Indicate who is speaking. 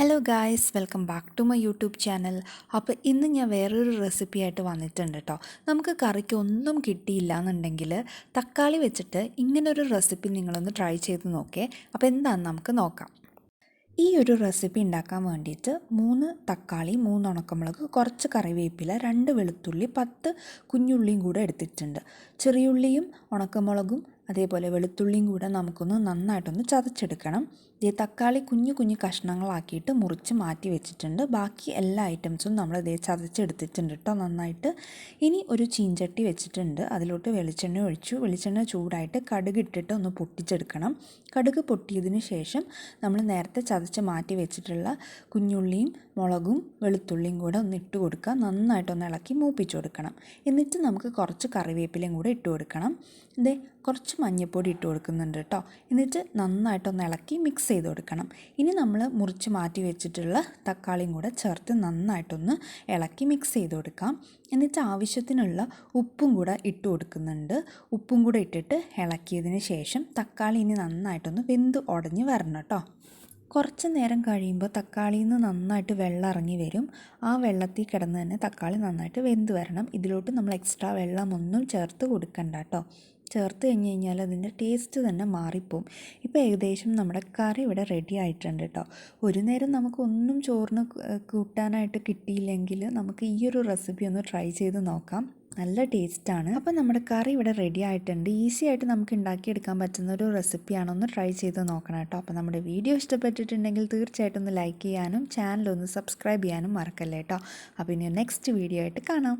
Speaker 1: Hello guys welcome back to my YouTube channel അപ്പോൾ ഇന്ന് ഞാൻ വേറൊരു റെസിപ്പി ആയിട്ട് വന്നിട്ടുണ്ട് കേട്ടോ നമുക്ക് കറിക്ക് ഒന്നും കിട്ടിയില്ല എന്നുണ്ടെങ്കിൽ തക്കാളി വെച്ചിട്ട് ഇങ്ങനൊരു റെസിപ്പി നിങ്ങളൊന്ന് ട്രൈ ചെയ്ത് നോക്കേ. അപ്പോൾ എന്താണെന്ന് നമുക്ക് നോക്കാം. ഈ ഒരു റെസിപ്പി ഉണ്ടാക്കാൻ വേണ്ടിയിട്ട് മൂന്ന് തക്കാളി മൂന്ന് ഉണക്കമുളക് കുറച്ച് കറിവേപ്പില രണ്ട് വെളുത്തുള്ളി പത്ത് കുഞ്ഞുള്ളിയും കൂടെ എടുത്തിട്ടുണ്ട്. ചെറിയുള്ളിയും ഉണക്കമുളകും അതേപോലെ വെളുത്തുള്ളിയും കൂടെ നമുക്കൊന്ന് നന്നായിട്ടൊന്ന് ചതച്ചെടുക്കണം. ഇതേ തക്കാളി കുഞ്ഞു കുഞ്ഞു കഷ്ണങ്ങളാക്കിയിട്ട് മുറിച്ച് മാറ്റി വെച്ചിട്ടുണ്ട്. ബാക്കി എല്ലാ ഐറ്റംസും നമ്മൾ ഇതേ ചതച്ചെടുത്തിട്ടുണ്ട് കേട്ടോ നന്നായിട്ട്. ഇനി ഒരു ചീഞ്ചട്ടി വെച്ചിട്ടുണ്ട്. അതിലോട്ട് വെളിച്ചെണ്ണ ഒഴിച്ചു. വെളിച്ചെണ്ണ ചൂടായിട്ട് കടുക് ഇട്ടിട്ട് ഒന്ന് പൊട്ടിച്ചെടുക്കണം. കടുക് പൊട്ടിയതിന് ശേഷം നമ്മൾ നേരത്തെ ചതച്ച് മാറ്റി വെച്ചിട്ടുള്ള കുഞ്ഞുള്ളിയും മുളകും വെളുത്തുള്ളിയും കൂടെ ഒന്ന് ഇട്ട് കൊടുക്കുക. നന്നായിട്ടൊന്ന് ഇളക്കി മൂപ്പിച്ചു കൊടുക്കണം. എന്നിട്ട് നമുക്ക് കുറച്ച് കറിവേപ്പിലയും കൂടെ ഇട്ട് കൊടുക്കണം. ഇതേ കുറച്ച് മഞ്ഞൾപ്പൊടി ഇട്ട് കൊടുക്കുന്നുണ്ട് കേട്ടോ. എന്നിട്ട് നന്നായിട്ടൊന്ന് ഇളക്കി മിക്സ് ചെയ്ത് കൊടുക്കണം. ഇനി നമ്മൾ മുറിച്ച് മാറ്റി വെച്ചിട്ടുള്ള തക്കാളിയും കൂടെ ചേർത്ത് നന്നായിട്ടൊന്ന് ഇളക്കി മിക്സ് ചെയ്ത് കൊടുക്കാം. എന്നിട്ട് ആവശ്യത്തിനുള്ള ഉപ്പും കൂടെ ഇട്ട് കൊടുക്കുന്നുണ്ട്. ഉപ്പും കൂടെ ഇട്ടിട്ട് ഇളക്കിയതിന് ശേഷം തക്കാളി ഇനി നന്നായിട്ടൊന്ന് വെന്ത് ഉടഞ്ഞ് വരണം കേട്ടോ. കുറച്ച് നേരം കഴിയുമ്പോൾ തക്കാളിയിൽ നിന്ന് നന്നായിട്ട് വെള്ളം ഇറങ്ങി വരും. ആ വെള്ളത്തിൽ കിടന്ന് തന്നെ തക്കാളി നന്നായിട്ട് വെന്ത് വരണം. ഇതിലോട്ട് നമ്മൾ എക്സ്ട്രാ വെള്ളമൊന്നും ചേർത്ത് കൊടുക്കണ്ട കേട്ടോ. ചേർത്ത് കഴിഞ്ഞ് കഴിഞ്ഞാൽ അതിന്റെ ടേസ്റ്റ് തന്നെ മാറിപ്പോവും. ഇപ്പോൾ ഏകദേശം നമ്മുടെ കറി ഇവിടെ റെഡി ആയിട്ടുണ്ട് കേട്ടോ ഒരു നേരം നമുക്കൊന്നും ചോറിന് കൂട്ടാനായിട്ട് കിട്ടിയില്ലെങ്കിൽ നമുക്ക് ഈ ഒരു റെസിപ്പി ഒന്ന് ട്രൈ ചെയ്ത് നോക്കാം. നല്ല ടേസ്റ്റാണ് അപ്പോൾ നമ്മുടെ കറി ഇവിടെ റെഡി ആയിട്ടുണ്ട്. ഈസി ആയിട്ട് നമുക്ക് ഉണ്ടാക്കിയെടുക്കാൻ പറ്റുന്ന ഒരു റെസിപ്പിയാണ് ഒന്ന് ട്രൈ ചെയ്ത് നോക്കണം കേട്ടോ അപ്പോൾ നമ്മുടെ വീഡിയോ ഇഷ്ടപ്പെട്ടിട്ടുണ്ടെങ്കിൽ തീർച്ചയായിട്ടും ഒന്ന് ലൈക്ക് ചെയ്യാനും ചാനൽ ഒന്ന് സബ്സ്ക്രൈബ് ചെയ്യാനും മറക്കല്ലേ കേട്ടോ അപ്പോൾ ഇനി നെക്സ്റ്റ് വീഡിയോ ആയിട്ട് കാണാം.